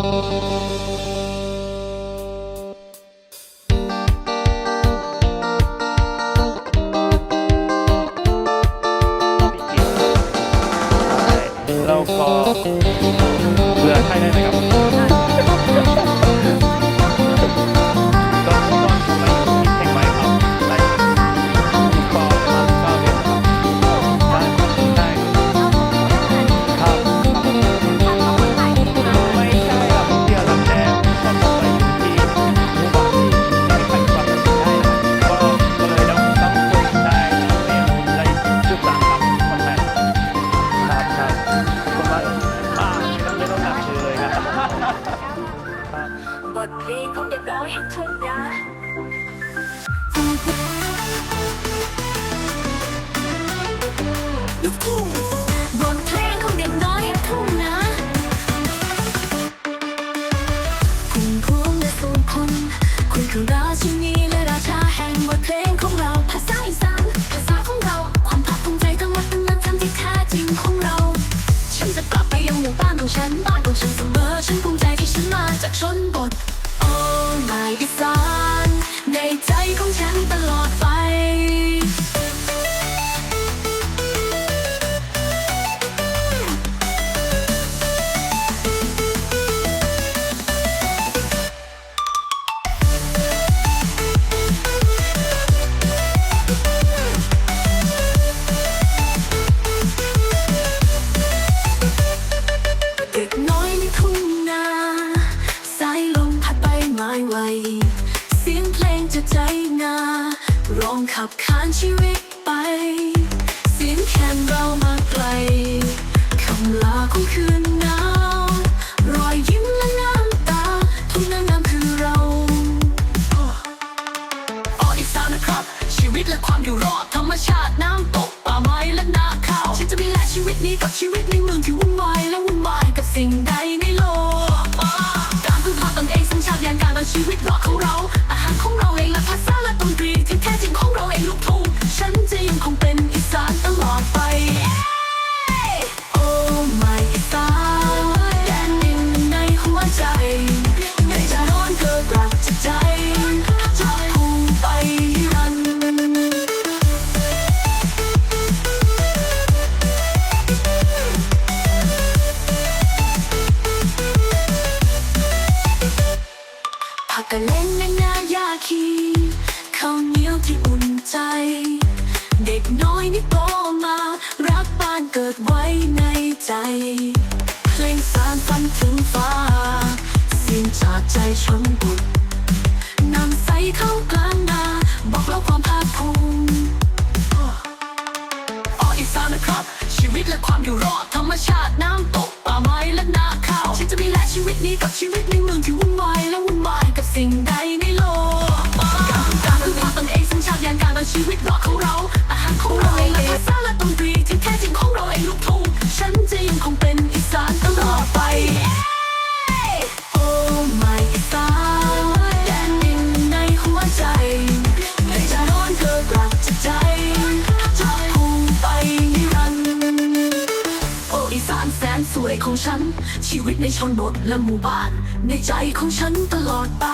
Música nós ไวเสียงเพลงจะใจงาร้องขับขานชีวิตไป เสียงแขนเรามาไกลคำลาคงคืนหนาวรอยยิ้มและน้ำตา ทุกนั้นน้ำคือเรา All is อีสานนะครับ ชีวิตและความอยู่รอดธรรมชาติน้ำตกป่าไม้และนาข้าวฉันจะมีแลกชีวิตนี้กับชีวิต ใจเพลงสารฝันถึงฟ้าสิ่งจากใจชนบุตรนำใสเข้ากลางนาบอกเล่าความภาคภูมิอออีสานนะครับ ชีวิตและความอยู่รอดธรรมชาติน้ำตกป่าไม้และนาข้าวฉันจะมีแลกชีวิตนี้กับชีวิตในเมืองที่วุ่นวายและวุ่นวายกับสิ่งใด วยของฉัน ชีวิตในชนบทและหมู่บ้าน ในใจของฉันตลอดไป